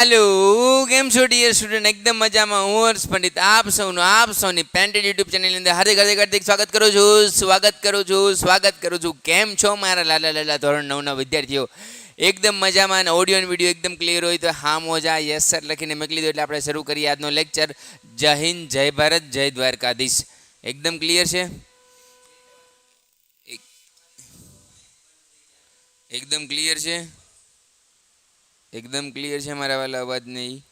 Hello કેમ છો dear student એકદમ મજામાં. હું હર્ષ પંડિત. આપ સૌનું, આપ સૌની પેન્ટેડ યુટ્યુબ ચેનલની અંદર હાર્દિક હાર્દિક હાર્દિક સ્વાગત કરું છું. સ્વાગત કરું છું, સ્વાગત કરું છું. કેમ છો મારા લાલા લાલા ધોરણ નવના વિદ્યાર્થીઓ? એકદમ મજામાં અને ઓડિયો વીડિયો એકદમ ક્લિયર હોય તો હા, મોજા યસ સર લખીને મોકલી દો એટલે આપણે શરૂ કરીએ આજનો લેક્ચર જય હિન્દ, જય ભારત, જય દ્વારકાધીશ. એકદમ ક્લિયર છે? એકદમ ક્લિયર છે? એકદમ ક્લિયર છે મારા વાલા અવાજ નહીં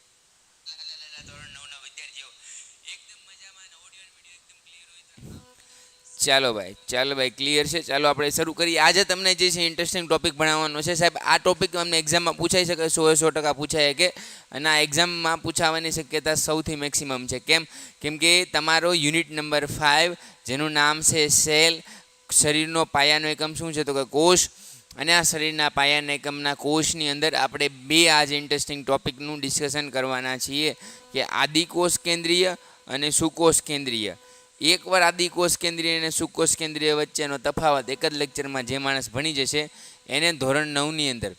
ચાલો ભાઈ ચાલો ભાઈ ક્લિયર છે. ચાલો આપણે શરૂ કરીએ. આજે તમને જે છે ઇન્ટરેસ્ટિંગ ટોપિક ભણાવવાનો છે. સાહેબ, આ ટોપિક અમને એક્ઝામમાં પૂછાઈ શકે સો સો ટકા પૂછાય કે, અને આ એક્ઝામમાં પૂછાવાની શક્યતા સૌથી મેક્સિમમ છે. કેમ? કેમ કે તમારો યુનિટ નંબર ફાઇવ જેનું નામ છે સેલ, શરીરનો પાયાનો એકમ શું છે? તો કે કોષ. અને આ શરીરના પાયાના એકમના કોષની અંદર આપણે બે આજે ઇન્ટરેસ્ટિંગ ટોપિકનું ડિસ્કશન કરવાના છીએ કે આદિકોષ કેન્દ્રીય અને સુકોષ કેન્દ્રીય. એકવાર આદિકોષ કેન્દ્રીય અને સુકોષ કેન્દ્રીય વચ્ચેનો તફાવત એક જ લેક્ચરમાં જે માણસ ભણી જશે, એને ધોરણ નવની અંદર,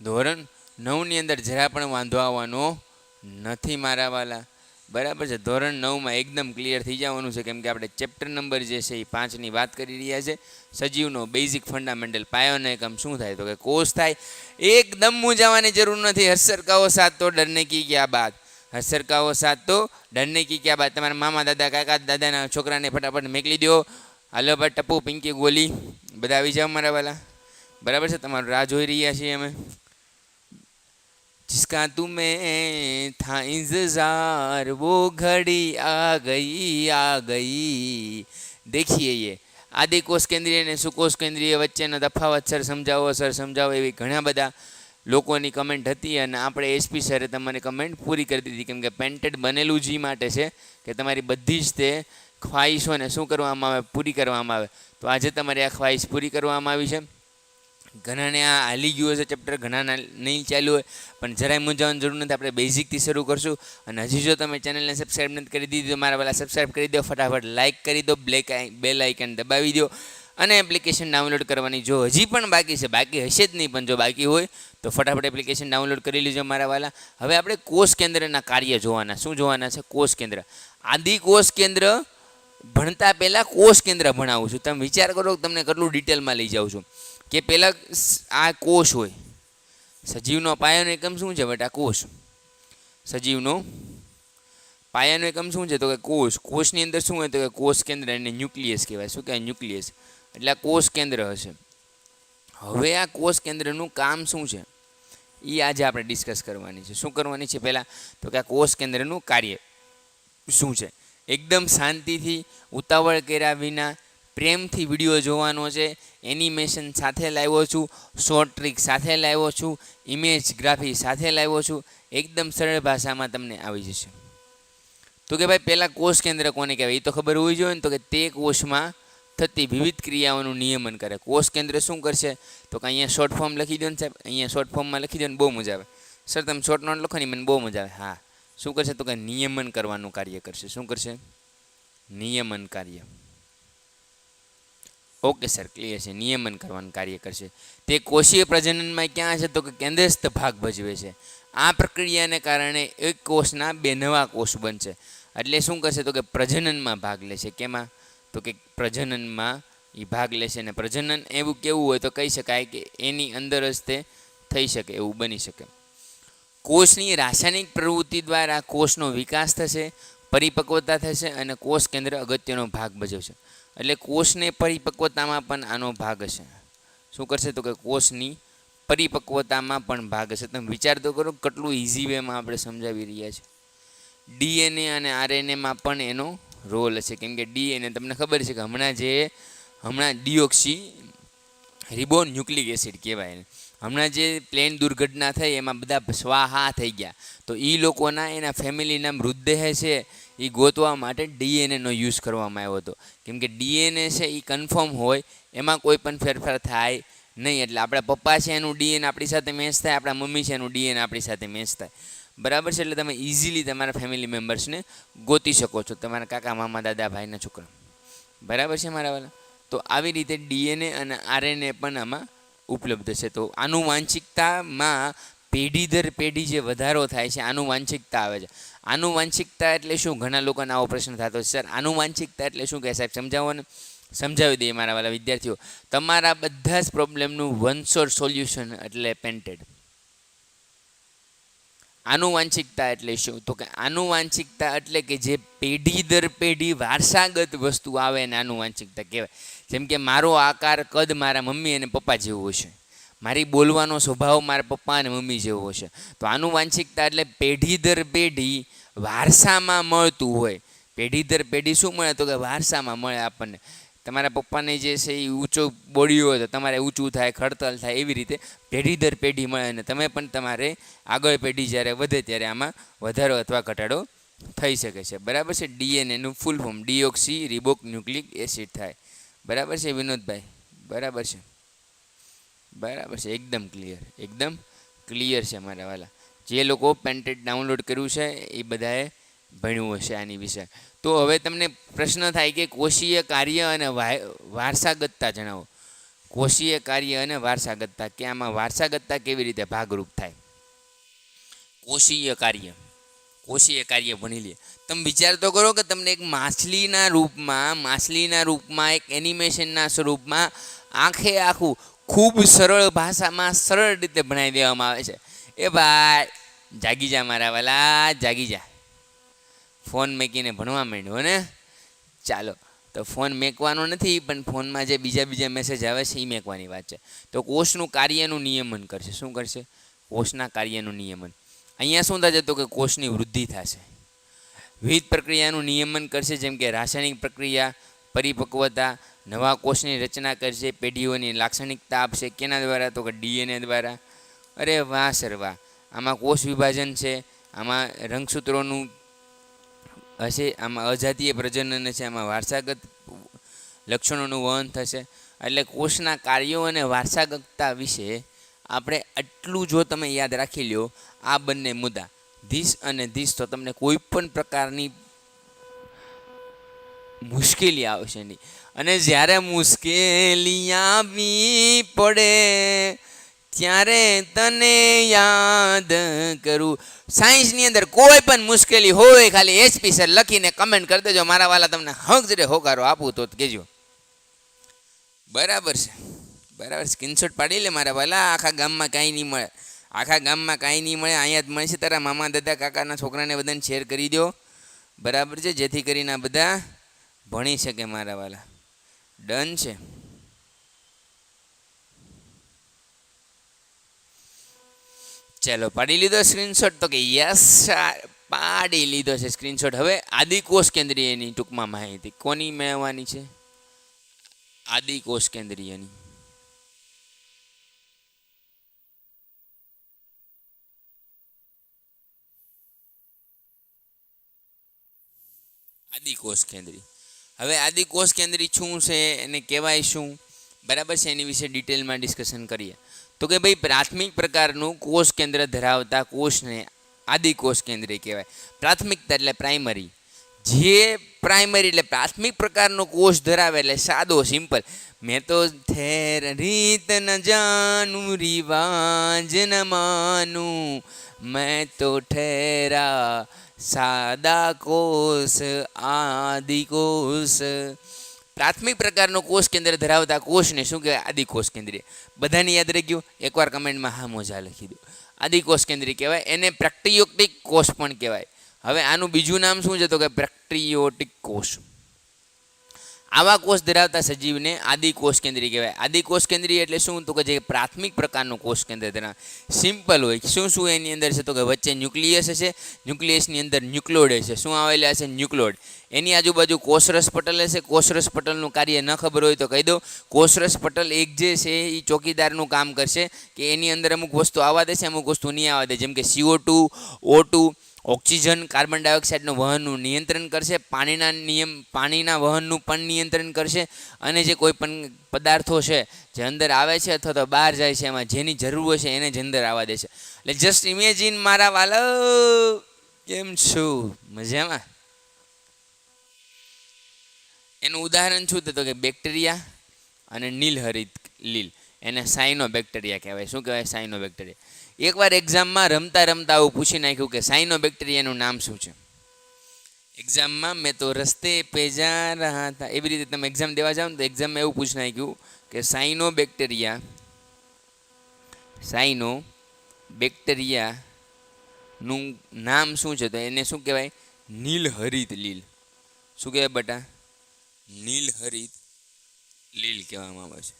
ધોરણ નવની અંદર જરા પણ વાંધો આવવાનો નથી મારા વાલા. બરાબર છે. ધોરણ નવમાં એકદમ ક્લિયર થઈ જવાનું છે. કેમ કે આપણે ચેપ્ટર નંબર જે છે એ પાંચની વાત કરી રહ્યા છે. સજીવનો બેઝિક ફંડામેન્ટલ પાયોનો એકમ શું થાય? તો કે કોષ થાય. એકદમ મૂંઝાવાની જરૂર નથી. હસરકાઓ સાથ તો ડરને કી ગયા બાદ હસરકાઓ સાથ તો ડરને કી ગયા બાદ તમારા મામા દાદા, કાકા દાદાના છોકરાને ફટાફટ મેકલી દો. હાલો ભાઈ, ટપુ, પિંકી, ગોલી. બધા આવી જાઓ મારા વાલા. બરાબર છે? તમારું રાહ જોઈ રહ્યા છીએ અમે. जिसका तुम्हें था इंतजार वो घड़ी आ गई आ गई देखिए ये આદિ કોષ કેન્દ્રીય અને સુકોષ કેન્દ્રીય વચ્ચેનો તફાવત સર સમજાવો સર સમજાવો એવી ઘણા બધા લોકોની કમેન્ટ હતી અને આપણે એસપી સરે તમારી કમેન્ટ પૂરી કરી દીધી કેમ કે પેન્ટેડ બનેલું જ ઈ માટે છે કે તમારી બધી જ તે ખ્વાહિશોને શું કરવામાં આવે પૂરી કરવામાં આવે તો આજે તમારી આ ખ્વાહિશ પૂરી કરવામાં આવી છે ઘણાને આ હાલી ગયું હશે ચેપ્ટર ઘણાના નહીં ચાલ્યું હોય, પણ જરાય મૂંઝાવાની જરૂર નથી. આપણે બેઝિકથી શરૂ કરશું. અને હજી જો તમે ચેનલને સબસ્ક્રાઈબ નથી કરી દીધી, તો મારા પહેલાં સબસ્ક્રાઈબ કરી દો, ફટાફટ લાઇક કરી દો બ્લેક બેલ આઇકન દબાવી દો, અને એપ્લિકેશન ડાઉનલોડ કરવાની જો હજી પણ બાકી છે, બાકી હશે જ નહીં, પણ જો બાકી હોય, તો ફટાફટ એપ્લિકેશન ડાઉનલોડ કરી લેજો મારા વાલા. હવે આપણે કોષ કેન્દ્રના કાર્ય જોવાના. શું જોવાના છે? કોષ કેન્દ્ર. આદિ કોષ કેન્દ્ર ભણતા પહેલાં કોષ કેન્દ્ર ભણાવું છું. તમે વિચાર કરો તમને કેટલું ડિટેલમાં લઈ જાઉં છું. કે પહેલાં આ કોષ હોય. સજીવનો પાયાનો એકમ શું છે બેટા? કોષ. સજીવનો પાયાનો એકમ શું છે? તો કે કોષ. કોષની અંદર શું હોય તો કે કોષ કેન્દ્ર એને ન્યુક્લિયસ કહેવાય. શું કહેવાય? ન્યુક્લિયસ. એટલે આ કોષ કેન્દ્ર હશે. હવે આ કોષ કેન્દ્રનું કામ શું છે? એ આજે આપણે ડિસ્કસ કરવાની છે. શું કરવાની છે પહેલાં? તો કે આ કોષ કેન્દ્રનું કાર્ય શું છે? એકદમ શાંતિથી ઉતાવળ કર્યા વિના પ્રેમથી વીડિયો જોવાનો છે એનિમેશન સાથે લાવ્યો છું શોર્ટ ટ્રીક સાથે લાવ્યો છું ઇમેજ ગ્રાફી સાથે લાવ્યો છું, એકદમ સરળ ભાષામાં તમને આવી જશે. તો કે ભાઈ, પહેલાં કોષ કેન્દ્ર કોને કહેવાય? એ તો ખબર હોવી જોઈએ ને, તો કે તે કોષમાં થતી વિવિધ ક્રિયાઓનું નિયમન કરે. કોષ કેન્દ્ર શું કરશે? તો કે અહીંયા શોર્ટ ફોર્મ લખી દો ને સાહેબ, અહીંયા શોર્ટ ફોર્મમાં લખી દો ને બહુ મજા આવે. સર, તમે શોર્ટ નોટ લખો ને મને બહુ મજા આવે. હા. શું કરશે? તો કે નિયમન કરવાનું કાર્ય કરશે. શું કરશે? નિયમન કાર્ય. ઓકે સર ક્લિયર છે. નિયમન કરવાનું કાર્ય કરશે. તે કોષીય પ્રજનનમાં ક્યાં છે તો કે કેન્દ્રસ્થ ભાગ ભજવે છે. આ પ્રક્રિયાને કારણે એક કોષના બે નવા કોષ બનશે. એટલે શું કરશે તો કે પ્રજનનમાં ભાગ લેશે. કેમાં તો કે પ્રજનનમાં એ ભાગ લેશે અને પ્રજનન એવું કેવું હોય તો કહી શકાય કે એની અંદર જ તે થઈ શકે, એવું બની શકે. કોષની રાસાયણિક પ્રવૃત્તિ દ્વારા કોષનો વિકાસ થશે, પરિપક્વતા થશે અને કોષ કેન્દ્ર અગત્યનો ભાગ ભજવશે. એટલે કોષને પરિપક્વતામાં પણ આનો ભાગ હશે. શું કરશે તો કે કોષની પરિપક્વતામાં પણ ભાગ હશે. તમે વિચાર તો કરો કેટલું ઇઝી વેમાં આપણે સમજાવી રહ્યા છીએ. ડીએનએ અને આરએનએમાં પણ એનો રોલ હશે. કેમ કે ડીએનએ, તમને ખબર છે કે હમણાં જે, હમણાં ડીઓક્સી રિબોન ન્યુક્લિક એસિડ કહેવાય એને. હમણાં જે પ્લેન દુર્ઘટના થઈ, એમાં બધા સ્વાહા થઈ ગયા. તો એ લોકોના એના ફેમિલીના મૃતદેહ છે એ ગોતવા માટે ડીએનએનો યુઝ કરવામાં આવ્યો હતો. કેમ કે ડીએનએ છે એ કન્ફર્મ હોય, એમાં કોઈ પણ ફેરફાર થાય નહીં. એટલે આપણા પપ્પા છે, એનું ડીએન આપણી સાથે મેચ થાય, આપણા મમ્મી છે, એનું ડીએન આપણી સાથે મેચ થાય. બરાબર છે? એટલે તમે ઇઝીલી તમારા ફેમિલી મેમ્બર્સને ગોતી શકો છો. તમારા કાકા, મામા, દાદા, ભાઈના છોકરા. બરાબર છે મારા વાલા? તો આવી રીતે ડીએનએ અને આરએનએ પણ આમાં ઉપલબ્ધ છે. તો આનુવાંશિકતામાં પેઢી દર પેઢી જે વધારો થાય છે આનુવાંશિકતા આવે છે. આનુવાંશિકતા એટલે શું? ઘણા લોકોને આવો પ્રશ્ન થતો છે. સર આનુવાંશિકતા એટલે શું? કહે સાહેબ સમજાવો સમજાવી દઈએ મારા વાલા વિદ્યાર્થીઓ. તમારા બધા જ પ્રોબ્લેમનું વન શોર સોલ્યુશન એટલે પેન્ટેડ. આનુવાંશિકતા એટલે શું? તો કે આનુવાંશિકતા એટલે કે જે પેઢી દર પેઢી વારસાગત વસ્તુ આવે એને આનુવાંશિકતા કહેવાય. જેમ કે મારો આકાર કદ મારા મમ્મી અને પપ્પા જેવો હશે મારી બોલવાનો સ્વભાવ મારા પપ્પા અને મમ્મી જેવો હશે તો આનુવાંશિકતા એટલે પેઢી દર પેઢી વારસામાં મળતું હોય. પેઢી દર પેઢી શું મળે? તો કે વારસામાં મળે આપણને. તમારા પપ્પાને જે છે એ ઊંચો બોડી હોય તો તમારે ઊંચું થાય, ખડતલ થાય એવી રીતે પેઢી દર પેઢી મળે અને તમે પણ તમારે આગળ પેઢી જ્યારે વધે ત્યારે આમાં વધારો અથવા ઘટાડો થઈ શકે છે. બરાબર છે? ડીએનએનું full form, deoxy, ribo, nucleic acid થાય. બરાબર છે વિનોદભાઈ? બરાબર છે. બરાબર છે, એકદમ ક્લિયર એકદમ ક્લિયર છે મારા વાલા. જે લોકો પેન્ટેડ ડાઉનલોડ કર્યું છે, એ બધાએ ભણ્યું હશે આની વિશે. તો હવે તમને પ્રશ્ન થાય કે કોષીય કાર્ય અને વારસાગતતા જણાવો. કોષીય કાર્ય અને વારસાગતતા, કે આમાં વારસાગતતા કેવી રીતે ભાગરૂપ થાય? કોષીય કાર્ય. કોષીય કાર્ય ભણી લે. તમે વિચાર તો કરો કે તમને એક માછલીના રૂપમાં માછલીના રૂપમાં, એક એનિમેશનના સ્વરૂપમાં આંખે આખું ખૂબ સરળ ભાષામાં સરળ રીતે ભણાવી દેવામાં આવે છે. એ ભાઈ, જાગી જા મારા વાલા, જાગી જા. ફોન મેકીને ભણવા માંડ્યો ને? ચાલો. તો ફોન મેકવાનો નથી, પણ ફોનમાં જે બીજા બીજા મેસેજ આવે છે એ મેકવાની વાત છે. તો કોષનું કાર્યનું નિયમન કરશે. શું કરશે? કોષના કાર્યનું નિયમન. અહીંયા શું થશે તો કે કોષની વૃદ્ધિ થશે વિવિધ પ્રક્રિયાનું નિયમન કરશે, જેમ કે રાસાયણિક પ્રક્રિયા, પરિપક્વતા, નવા કોષની રચના કરશે, પેઢીઓની લાક્ષણિકતા આપશે, કેના દ્વારા તો કે ડીએનએ દ્વારા. અરે વાહ, સર વાહ. આમાં કોષ વિભાજન છે, આમાં રંગસૂત્રોનું હશે, આમાં અજાતીય પ્રજનન છે, આમાં વારસાગત લક્ષણોનું વહન થશે. એટલે કોષના કાર્યો અને વારસાગતતા વિશે આપણે આટલું જો તમે યાદ રાખી લ્યો, આ બંને મુદ્દા. ધીસ અને ધીસ તો તમને કોઈ પણ પ્રકારની મુશ્કેલી આવશે નહીં. અને જ્યારે મુશ્કેલી આવી પડે, ત્યારે તને યાદ કરું. સાયન્સની અંદર કોઈ પણ મુશ્કેલી હોય, ખાલી એચપી સર લખીને કમેન્ટ કરી દેજો. મારા વાલા તમને હક જરે હોકારો આપું તો કહેજો. બરાબર છે. બરાબર સ્ક્રીનશોટ પાડી લે મારા ભલા આખા ગામમાં કાંઈ નહીં મળે. આખા ગામમાં કાંઈ નહીં મળે. અહીંયા જ મળશે તારા મામા, દાદા, કાકાના છોકરાને બધાને શેર કરી દો બરાબર છે? જેથી કરીને આ બધા ભણી શકે મારા વાલા. ડન છે. ચાલો, પાડી લીધો સ્ક્રીનશોટ તો કે યસ પાડી લીધો છે સ્ક્રીનશોટ હવે આદિકોષ કેન્દ્રીયની ટૂંકમાં માહિતી. કોની મેળવવાની છે? આદિકોષ કેન્દ્રીયની. આદિકોષ કેન્દ્રી. હવે આદિકોષ કેન્દ્રી શું છે એને કહેવાય શું? બરાબર છે, એની વિશે ડિટેલમાં ડિસ્કશન કરીએ. તો કે ભાઈ, પ્રાથમિક પ્રકારનું કોષ કેન્દ્ર ધરાવતા કોષને આદિકોષ કેન્દ્રી કહેવાય. પ્રાથમિકતા એટલે પ્રાઇમરી. જે પ્રાઇમરી એટલે પ્રાથમિક પ્રકારનો કોષ ધરાવે એટલે સાદો, સિમ્પલ. મેં તો થેર રીત ન જાનું રિવાજ ન માનું. મેં તો ઠેરા સાદા કોષ આદિકોષ પ્રાથમિક પ્રકારનો કોષ કેન્દ્ર ધરાવતા કોષને શું કહેવાય? આદિકોષ કેન્દ્રીય. બધાને યાદ રહી ગયું એકવાર કમેન્ટમાં હા મોજા લખી દો. આદિકોષ કેન્દ્રીય કહેવાય, એને પ્રેક્ટિયોટિક કોષ પણ કહેવાય. હવે આનું બીજું નામ શું છે? તો કે પ્રેક્ટિયોટિક કોષ. આવા કોષ ધરાવતા સજીવને આદિકોષ કેન્દ્રીય કહેવાય. આદિકોષ કેન્દ્રીય એટલે શું? તો કે જે પ્રાથમિક પ્રકારનું કોષ કેન્દ્ર ધરાવે સિમ્પલ હોય. શું શું એની અંદર છે? તો કે વચ્ચે ન્યુક્લિયસ હશે, ન્યુક્લિયસની અંદર ન્યુક્લોડ હશે. શું આવેલા હશે? ન્યુક્લોડ એની આજુબાજુ કોષરસ પટલ હશે. કોષરસ પટલનું કાર્ય ન ખબર હોય તો કહી દો કોષરસ પટલ એક જે છે, એ ચોકીદારનું કામ કરશે કે એની અંદર અમુક વસ્તુ આવવા દેશે, અમુક વસ્તુ નહીં આવવા દે જેમ કે CO two O two oxygen, carbon ડાયોક્સાઇડનું વહનનું નિયંત્રણ કરશે, પાણીના નિયમ, પાણીના વહનનું પણ નિયંત્રણ કરશે અને જે કોઈ પણ પદાર્થો છે જે અંદર આવે છે અથવા તો બહાર જાય છે, એમાં જેની જરૂર હોય છે એને જ અંદર આવવા દે છે. એટલે જસ્ટ ઇમેજિન મારા વાલો, કેમ છું? મજામાં? એનું ઉદાહરણ શું થતું કે બેક્ટેરિયા અને નીલહરિત લીલ, એને સાઇનો બેક્ટેરિયા કહેવાય. શું કહેવાય? સાઇનો બેક્ટેરિયા એકવાર એક્ઝામમાં રમતા રમતા આવું પૂછી નાખ્યું કે સાઇનો બેક્ટેરિયાનું નામ શું છે? એક્ઝામમાં મેં તો રસ્તે પેજા રહ્યા હતા એવી રીતે તમે એક્ઝામ દેવા જાઓ ને તો એક્ઝામમાં એવું પૂછી નાખ્યું કે સાઇનો બેક્ટેરિયા સાઇનો બેક્ટેરિયાનું નામ શું છે? તો એને શું કહેવાય? નીલહરિત લીલ. શું કહેવાય બટા? નીલહરિત લીલ કહેવામાં આવે છે.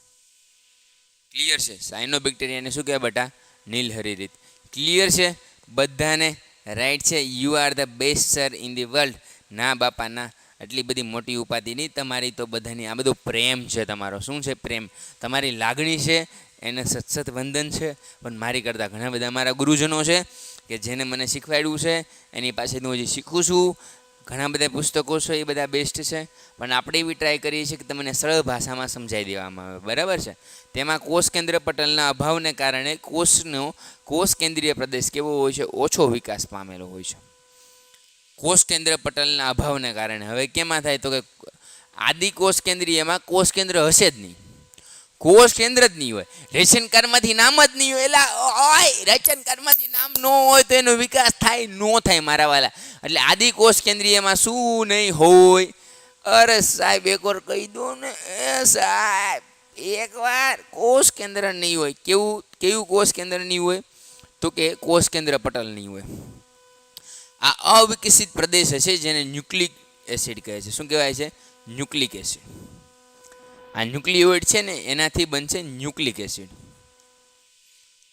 ક્લિયર છે? સાઇનો બેક્ટેરિયાને શું કહેવાય બટા? નીલહરિત ક્લિયર છે? બધાને રાઈટ છે. You are the best sir in the world ના બાપાના આટલી બધી મોટી ઉપાધિ નહીં. તમારી તો બધાની આ બધો પ્રેમ છે તમારો. શું છે પ્રેમ? તમારી લાગણી છે, એને સતસત વંદન છે. પણ મારી કરતાં ઘણા બધા મારા ગુરુજનો છે કે જેને મને શીખવાડ્યું છે, એની પાસેથી હું હજી શીખું છું ઘણા બધા પુસ્તકો છે, એ બધા બેસ્ટ છે. પણ આપણે એવી ટ્રાય કરીએ છીએ કે તમને સરળ ભાષામાં સમજાવી દેવામાં આવે. બરાબર છે? તેમાં કોષ કેન્દ્ર પટલના અભાવને કારણે કોષનો, કોષ કેન્દ્રીય પ્રદેશ કેવો હોય છે? ઓછો વિકાસ પામેલો હોય છે. કોષ કેન્દ્ર પટલના અભાવને કારણે. હવે કેમાં થાય તો કે આદિ કોષ કેન્દ્રીયમાં કોષ કેન્દ્ર હશે જ નહીં. કોષ કેન્દ્ર જ નહીં હોય. રેશન કાર્ડમાંથી નામ જ નહીં હોય. એટલે હોય રેશન કાર્ડમાંથી નામ ન હોય તો એનો વિકાસ થાય, ન થાય મારા વાલા. એટલે આદિ કોષ કેન્દ્રીયમાં શું નહીં હોય? અરે સાહેબ એકવાર કહી દો ને. એ સાહેબ એકવાર કોષ કેન્દ્ર નહીં હોય. કેવું કેવું કોષ કેન્દ્ર નહીં હોય? તો કે કોષ કેન્દ્ર પટલ નહીં હોય. આ અવિકસિત પ્રદેશ હશે જેને ન્યુક્લિક એસિડ કહે છે. શું કહેવાય છે? Nucleic acid. આ ન્યુક્લિયોઇડ છે ને એનાથી બનશે ન્યુક્લિક એસિડ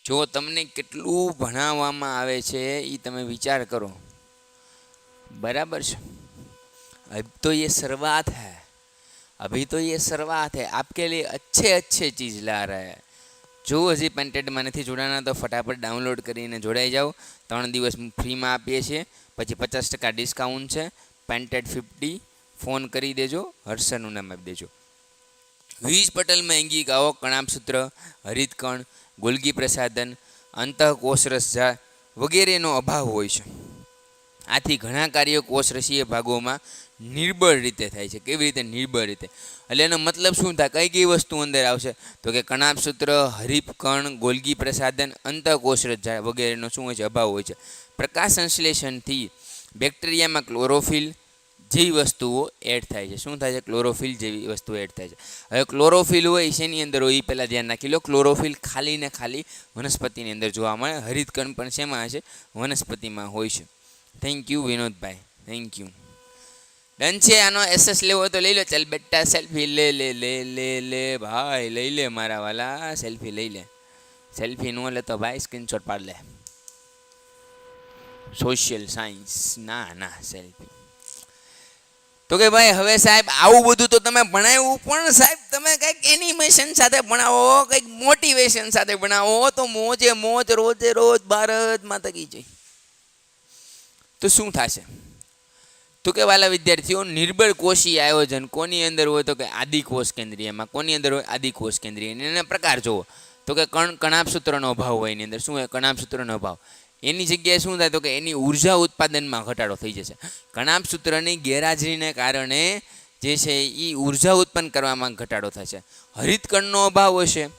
જો તમને કેટલું ભણાવવામાં આવે છે એ તમે વિચાર કરો बराबर છે अब तो ये शुरुआत है अभी तो ये शुरुआत है आपके लिए अच्छे अच्छे चीज़ ला रहा है જો હજી પેન્ટેડમાં નથી જોડાના તો ફટાફટ ડાઉનલોડ કરીને જોડાઈ જાઓ ત્રણ દિવસ ફ્રીમાં આપીએ છીએ પછી પચાસ ટકા ડિસ્કાઉન્ટ છે પેન્ટેડ ફિફ્ટી ફોન કરી દેજો હર્ષનું નામ આપી દેજો વીજ પટલમાં એંગિકાઓ કણાપસૂત્ર હરિતકણ, ગોલગી પ્રસાધન, અંતઃકોષરસ ઝા વગેરેનો અભાવ હોય છે. આથી ઘણા કાર્યો કોષરસીય ભાગોમાં નિર્બળ રીતે થાય છે. કેવી રીતે નિર્બળ રીતે? એટલે એનો મતલબ શું થાય? કઈ કઈ વસ્તુ અંદર આવશે? તો કે કણાપસૂત્ર હરિપકણ ગોલગી પ્રસાધન, અંતઃકોષરસ વગેરેનો શું હોય છે? અભાવ હોય છે. પ્રકાશ સંશ્લેષણથી બેક્ટેરિયામાં ક્લોરોફિલ જેવી વસ્તુઓ એડ થાય છે. શું થાય છે? ક્લોરોફિલ જેવી વસ્તુઓ એડ થાય છે. હવે ક્લોરોફિલ હોય શેની અંદર હોય એ પહેલાં ધ્યાન રાખી લો. ક્લોરોફિલ ખાલી ને ખાલી વનસ્પતિની અંદર જોવા મળે. હરિતકણ પણ શેમાં હશે? વનસ્પતિમાં હોય છે. થેન્ક યુ વિનોદભાઈ. થેન્ક યુ ડન છે? આનો એસએસ લેવો તો લઈ લો. ચાલ બેટા સેલ્ફી લે લે લે લે લે, ભાઈ. લઈ લે મારા વાલા. સેલ્ફી લઈ લે. સેલ્ફી ન લે તો ભાઈ સ્ક્રીનશોટ પાડ લે. સોશિયલ સાયન્સ ના ના સેલ્ફી તો કે ભાઈ, હવે સાહેબ, આવું બધું તો તમે ભણાવ્યું, પણ સાહેબ, તમે કંઈક એનિમેશન સાથે ભણાવો, કંઈક મોટિવેશન સાથે ભણાવો, તો મોજે મોજ, રોજે રોજ ભારતમાં તકી જઈ તો શું થશે? તો કે વાલા વિદ્યાર્થીઓ, નિર્બળ કોષી આયોજન કોની અંદર હોય તો કે આદિકોષ કેન્દ્રીયમાં કોની અંદર હોય આદિકોષ કેન્દ્રીય એના પ્રકાર જુઓ તો કે કણ કણાપસૂત્રનો અભાવ હોય એની અંદર. શું હોય? કણાપસૂત્રનો અભાવ. એની જગ્યાએ શું થાય તો કે એની ઊર્જા ઉત્પાદનમાં ઘટાડો થઈ જશે. કણાપસૂત્રની ગેરહાજરીને કારણે જે છે એ ઊર્જા ઉત્પન્ન કરવામાં ઘટાડો થશે હરિતકણનો અભાવ હશે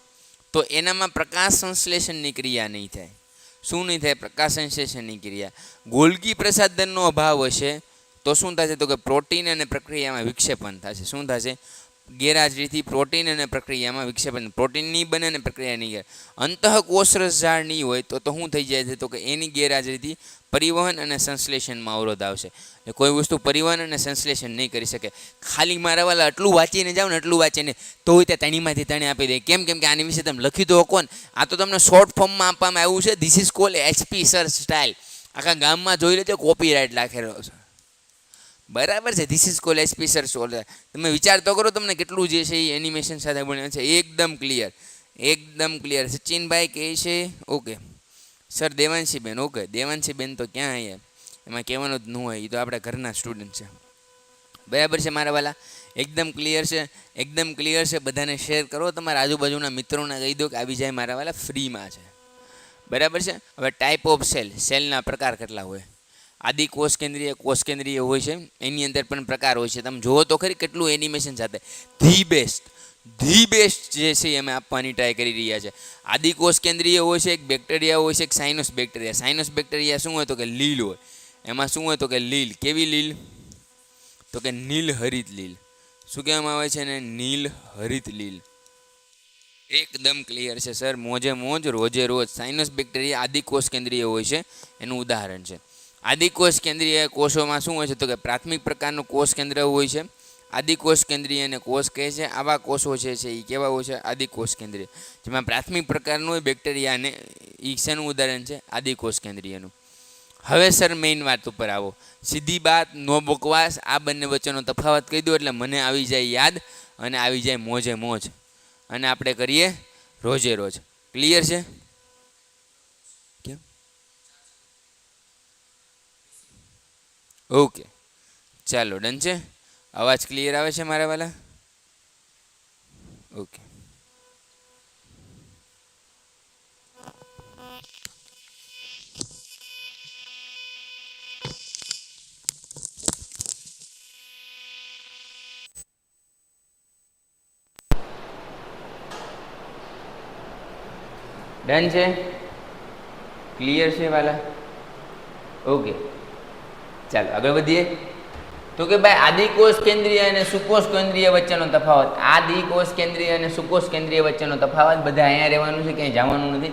તો એનામાં પ્રકાશ સંશ્લેષણની ક્રિયા નહીં થાય. શું નહીં થાય? પ્રકાશ સંશ્લેષણની ક્રિયા. ગોલગી પ્રસાધનનો અભાવ હશે તો શું થશે તો કે પ્રોટીન અને પ્રક્રિયામાં વિક્ષેપણ થશે શું થશે ગેરહાજરીથી પ્રોટીન અને પ્રક્રિયામાં વિક્ષેપન નહીં બને અને પ્રક્રિયા નહીં કરે અંતઃકોષરસ ઝાડ નહીં હોય તો તો શું થઈ જાય છે? તો કે એની ગેરહાજરીથી પરિવહન અને સંશ્લેષણમાં અવરોધ આવશે. એટલે કોઈ વસ્તુ પરિવહન અને સંશ્લેષણ નહીં કરી શકે. ખાલી મારા વાલા આટલું વાંચીને જાઓ ને એટલું વાંચીને તો તે તણીમાંથી તણી આપી દે. કેમ? કેમ કે આની વિશે તમે લખી દો કોણ આ તો તમને શોર્ટ ફોર્મમાં આપવામાં આવ્યું છે. This is call HP sir style આખા ગામમાં જોઈ લેજો કોપીરાઇટ લાખેલો છે. બરાબર છે. This is call HP sir તમે વિચાર તો કરો તમને કેટલું જે છે એ એનિમેશન સાથે બન્યું છે. એકદમ ક્લિયર એકદમ ક્લિયર સચિનભાઈ કહે છે, ઓકે. સર દેવાંશીબેન, ઓકે. દેવાંશીબેન તો ક્યાં અહીંયા એમાં કહેવાનું જ ન હોય. એ તો આપણા ઘરના સ્ટુડન્ટ છે. બરાબર છે મારા વાલા? એકદમ ક્લિયર છે. એકદમ ક્લિયર છે. બધાને શેર કરો. તમારા આજુબાજુના મિત્રોને કહી દો કે આવી જાય મારા વાલા ફ્રીમાં છે. બરાબર છે? હવે ટાઈપ ઓફ સેલ સેલના પ્રકાર કેટલા હોય? આદિ કોષ કેન્દ્રીય કોષ કેન્દ્રીય હોય છે, એની અંદર પણ પ્રકાર હોય છે. તમે જુઓ તો ખરી કેટલું એનિમેશન સાથે. ધી બેસ્ટ ધી બેસ્ટ જે છે અમે આપવાની ટ્રાય કરી રહ્યા છે. આદિકોષ કેન્દ્રીય હોય છે, એક બેક્ટેરિયા હોય છે, એક સાઇનસ બેક્ટેરિયા સાઇનસ બેક્ટેરિયા શું હોય તો કે લીલ હોય. એમાં શું હોય તો કે લીલ. કેવી લીલ? તો કે નીલ હરિત લીલ. શું કહેવામાં આવે છે ને નીલ હરિત લીલ. એકદમ ક્લિયર છે, સર. મોજે મોજ, રોજે રોજ. સાઇનસ બેક્ટેરિયા આદિ કોષ કેન્દ્રીય હોય છે. એનું ઉદાહરણ છે. આદિકોષ કેન્દ્રીય કોષોમાં શું હોય છે? તો કે પ્રાથમિક પ્રકારનું કોષ કેન્દ્ર હોય છે. આદિકોષ કેન્દ્રીયને કોષ કહે છે. આવા કોષો છે છે એ કેવા હોય છે? આદિકોષ કેન્દ્રીય. જેમાં પ્રાથમિક પ્રકારનું હોય બેક્ટેરિયા અને એ શેનું ઉદાહરણ છે, આદિકોષ કેન્દ્રીયનું. હવે સર મેઇન વાત ઉપર આવો. સીધી વાત, નો બકવાસ, આ બંને વચ્ચેનો તફાવત કહી દો એટલે મને આવી જાય યાદ અને આવી જાય મોજે મોજ. અને આપણે કરીએ રોજે રોજ. ક્લિયર છે? ઓકે ચાલો ડન છે? અવાજ ક્લિયર આવે છે મારા વાલા? ઓકે ડન છે? ક્લિયર છે વાલા? ઓકે ચાલો, આગળ વધીએ. તો કે ભાઈ આદિકોષ કેન્દ્રીય અને સુકોષ કેન્દ્રીય વચ્ચેનો તફાવત. આદિકોષ કેન્દ્રીય અને સુકોષ કેન્દ્રીય વચ્ચેનો તફાવત. બધા અહીંયા રહેવાનું છે, ક્યાંય જવાનું નથી.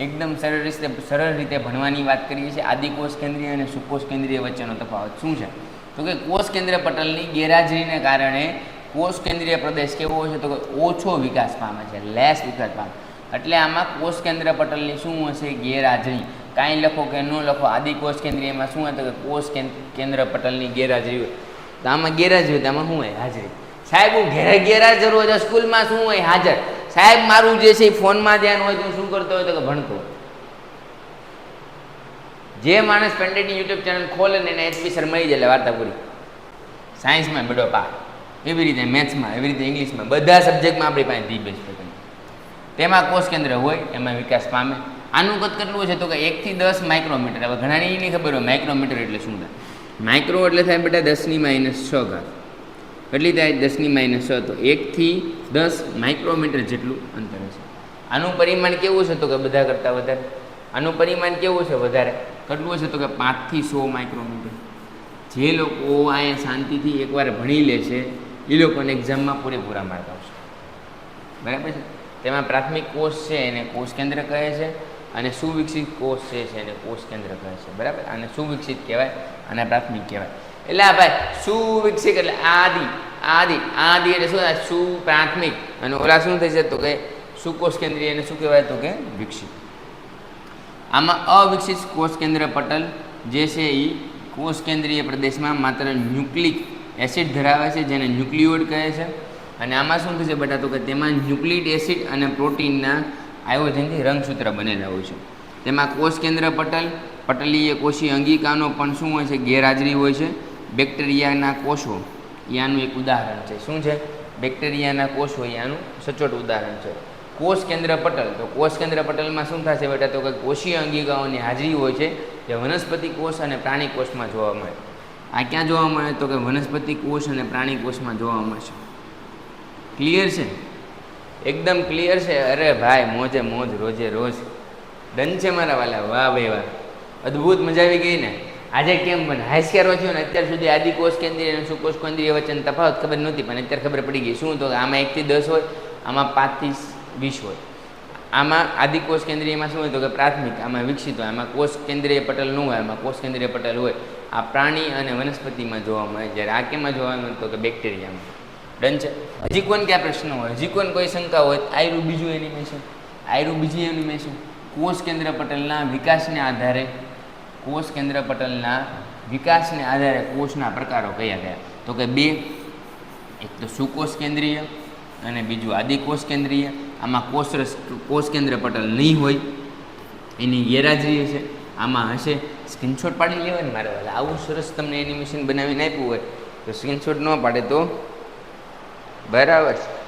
એકદમ સરળ રીતે સરળ રીતે ભણવાની વાત કરીએ છીએ. આદિકોષ કેન્દ્રીય અને સુકોષ કેન્દ્રીય વચ્ચેનો તફાવત શું છે? તો કે કોષ કેન્દ્ર પટલની ગેરહાજરીને કારણે કોષ કેન્દ્રીય પ્રદેશ કેવો હોય છે? તો કે ઓછો વિકાસ પામે છે લેસ વિકાસ પામે એટલે આમાં કોષ કેન્દ્ર પટલની શું હશે? ગેરહાજરી. કાંઈ લખો કે ન લખો, આદિ કોષ કેન્દ્રીયમાં શું હોય તો કે કોષ કેન્દ્ર પટલની ગેરહાજરી હોય. તો આમાં ગેરહાજરી હોય તો આમાં શું હોય? હાજરી. સાહેબ, હું ઘેરે ગેરહાજર હોય તો સ્કૂલમાં શું હોય? હાજર. સાહેબ, મારું જે છે એ ફોનમાં ધ્યાન હોય તો શું કરતો હોય તો કે ભણતો જે માણસ પંડિતની યુટ્યુબ ચેનલ ખોલે ને એને એચપી સર મળી જાય વાર્તા પૂરી. સાયન્સમાં બધો પા એવી રીતે મેથ્સમાં, એવી રીતે ઇંગ્લિશમાં. બધા સબ્જેક્ટમાં આપણી પાસે ધી બેસ્ટ તેમાં કોષ કેન્દ્ર હોય, એમાં વિકાસ પામે. આનું કદ કેટલું છે તો કે એકથી દસ માઇક્રોમીટર હવે ઘણા એ નહીં ખબર હોય માઇક્રોમીટર એટલે શું થાય? માઇક્રો એટલે થાય બેટા દસની માઇનસ છ ઘાત. કેટલી થાય? દસની માઇનસ છ. તો એકથી દસ માઇક્રોમીટર જેટલું અંતર હશે. આનું પરિમાણ કેવું છે? તો કે બધા કરતાં વધારે. આનું પરિમાણ કેવું છે? વધારે. કેટલું હશે? તો કે પાંચથી સો માઇક્રોમીટર જે લોકો અહીંયા શાંતિથી એકવાર ભણી લે છે એ લોકોને એક્ઝામમાં પૂરેપૂરા માર્ક આવશે. બરાબર છે? તેમાં પ્રાથમિક કોષ છે, એને કોષ કેન્દ્ર કહે છે. અને સુવિકસિત કોષ છે છે એને કોષ કેન્દ્ર કહે છે. બરાબર? અને સુવિકસિત કહેવાય અને પ્રાથમિક કહેવાય. એટલે આ ભાઈ, સુવિકસિત એટલે આદિ આદિ આદિ એટલે શું થાય? સુ પ્રાથમિક. અને ઓલા શું થઈ છે તો કે સુકોષ કેન્દ્રીય એને શું કહેવાય તો કે વિકસિત. આમાં અવિકસિત કોષ કેન્દ્ર પટલ જે છે એ કોષ કેન્દ્રીય પ્રદેશમાં માત્ર ન્યુક્લિક એસિડ ધરાવે છે, જેને ન્યુક્લિયોડ કહે છે. અને આમાં શું થશે બેટા તો કે તેમાં ન્યુક્લિક એસિડ અને પ્રોટીનના આયોજનથી રંગસૂત્ર બનેલા હોય છે. તેમાં કોષ કેન્દ્ર પટલ, પટલીય કોષી અંગિકાનો પણ શું હોય છે? ગેરહાજરી હોય છે. બેક્ટેરિયાના કોષો એ એક ઉદાહરણ છે. શું છે? બેક્ટેરિયાના કોષો એ સચોટ ઉદાહરણ છે. કોષ કેન્દ્ર પટલ, તો કોષ કેન્દ્ર પટલમાં શું થશે બેટા? તો કે કોષીય અંગિકાઓની હાજરી હોય છે જે વનસ્પતિ કોષ અને પ્રાણી કોષમાં જોવા મળે. આ ક્યાં જોવા મળે? તો કે વનસ્પતિ કોષ અને પ્રાણી કોષમાં જોવા મળશે. ક્લિયર છે? એકદમ ક્લિયર છે. અરે ભાઈ, મોજે મોજ, રોજે રોજ. ડન છે મારા વાલા, વાહ ભાઈ, વાહ. અદ્ભુત મજા આવી ગઈ ને. આજે કેમ બને? હાઈસ્કેર થયો ને, અત્યાર સુધી આદિ કોષ કેન્દ્રીય અને સુકોષ કેન્દ્રીય વચ્ચેનો તફાવત ખબર નહોતી, પણ અત્યારે ખબર પડી ગઈ. શું તો આમાં એકથી દસ હોય, આમાં પાંચથી વીસ હોય. આમાં આદિ કોષ કેન્દ્રીયમાં શું હોય તો કે પ્રાથમિક, આમાં વિકસિત હોય. આમાં કોષ કેન્દ્રીય પટલ ન હોય, આમાં કોષ કેન્દ્રીય પટલ હોય. આ પ્રાણી અને વનસ્પતિમાં જોવા મળે. જ્યારે આ કેમાં જોવા મળે તો કે બેક્ટેરિયામાં ડન છે? હજી કોઈને ક્યાં પ્રશ્ન હોય? હજી કોઈને કોઈ શંકા હોય? આયરું બીજું એનિમેશન આયરું બીજી એનિમેશન કોષ કેન્દ્ર પટલના વિકાસને આધારે, કોષ કેન્દ્ર પટલના વિકાસને આધારે કોષના પ્રકારો કયા કયા? તો કે બે, એક તો સુકોષ કેન્દ્રીય અને બીજું આદિકોષ કેન્દ્રીય. આમાં કોષરસ કોષ કેન્દ્ર પટલ નહીં હોય, એની ગેરહાજરી હશે. આમાં હશે સ્ક્રીનશોટ પાડી લેવાય ને મારે આવું સરસ તમને એનિમેશન બનાવીને આપ્યું હોય, તો સ્ક્રીનશોટ ન પાડે તો બરાબર છે.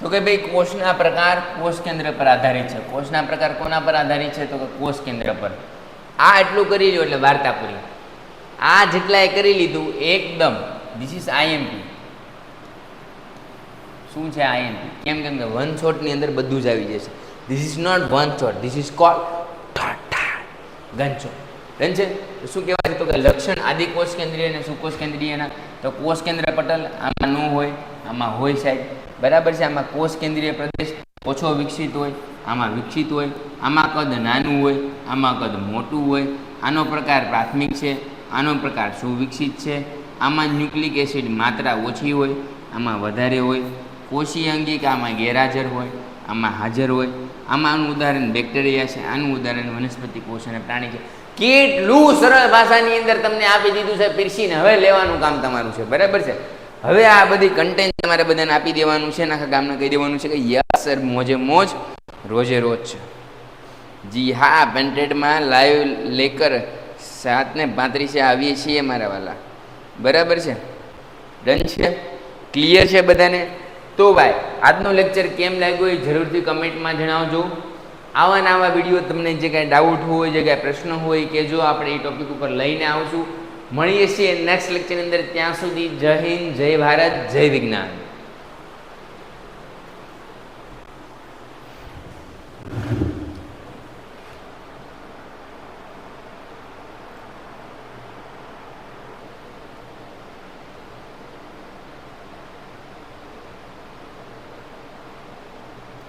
તો કે ભાઈ કોષના પ્રકાર કોષ કેન્દ્ર પર આધારિત છે. કોષના પ્રકાર કોના પર આધારિત છે? તો કે કોષ કેન્દ્ર પર. આ એટલું કરી લ્યો એટલે વાર્તા પૂરી આ જેટલા એ કરી લીધું, એકદમ. ધીસ ઇઝ આઈએમપી શું છે આઈએમપી કેમ કેમ કે વન શોટની અંદર બધું જ આવી જશે. This is not one shot this is call gun shot છે? શું કહેવાય? તો કે લક્ષણ આદિ કોષ કેન્દ્રીય અને સુકોષ કેન્દ્રીયના તો કોષ કેન્દ્ર પટલ આમાં ન હોય, આમાં હોય સાહેબ. બરાબર છે? આમાં કોષ કેન્દ્રીય પ્રદેશ ઓછો વિકસિત હોય, આમાં વિકસિત હોય, આમાં કદ નાનું હોય, આમાં કદ મોટું હોય. આનો પ્રકાર પ્રાથમિક છે, આનો પ્રકાર સુવિકસિત છે. આમાં ન્યુક્લિક એસિડ માત્રા ઓછી હોય, આમાં વધારે હોય કોષીય અંગિક આમાં ગેરહાજર હોય, આમાં હાજર હોય. આમાં આનું ઉદાહરણ બેક્ટેરિયા છે, આનું ઉદાહરણ વનસ્પતિ કોષ અને પ્રાણી છે. કેટલું સરળ ભાષાની અંદર તમને આપી દીધું છે, પીરસીને હવે લેવાનું કામ તમારું છે, બરાબર છે? હવે આ બધી કન્ટેન્ટ તમારે બધાને આપી દેવાનું છે આખા ગામને કહી દેવાનું છે કે, યસ, સર, મોજે મોજ, રોજે રોજ છે. જી હા, પેન્ટેડમાં લાઈવ લેકર સાતને પાંત્રીસે આવીએ છીએ મારા વાલા. બરાબર છે? ડન છે? ક્લિયર છે બધાને? તો ભાઈ, આજનો લેક્ચર કેમ લાગ્યો એ જરૂરથી કમેન્ટમાં જણાવજો. આવા નવા વીડિયો તમને જે કાંઈ ડાઉટ હોય, જે કાંઈ પ્રશ્ન હોય કે જો આપણે એ ટોપિક ઉપર લઈને આવશું. મળીએ છીએ નેક્સ્ટ લેક્ચરની અંદર. ત્યાં સુધી જય હિન્દ, જય ભારત, જય વિજ્ઞાન.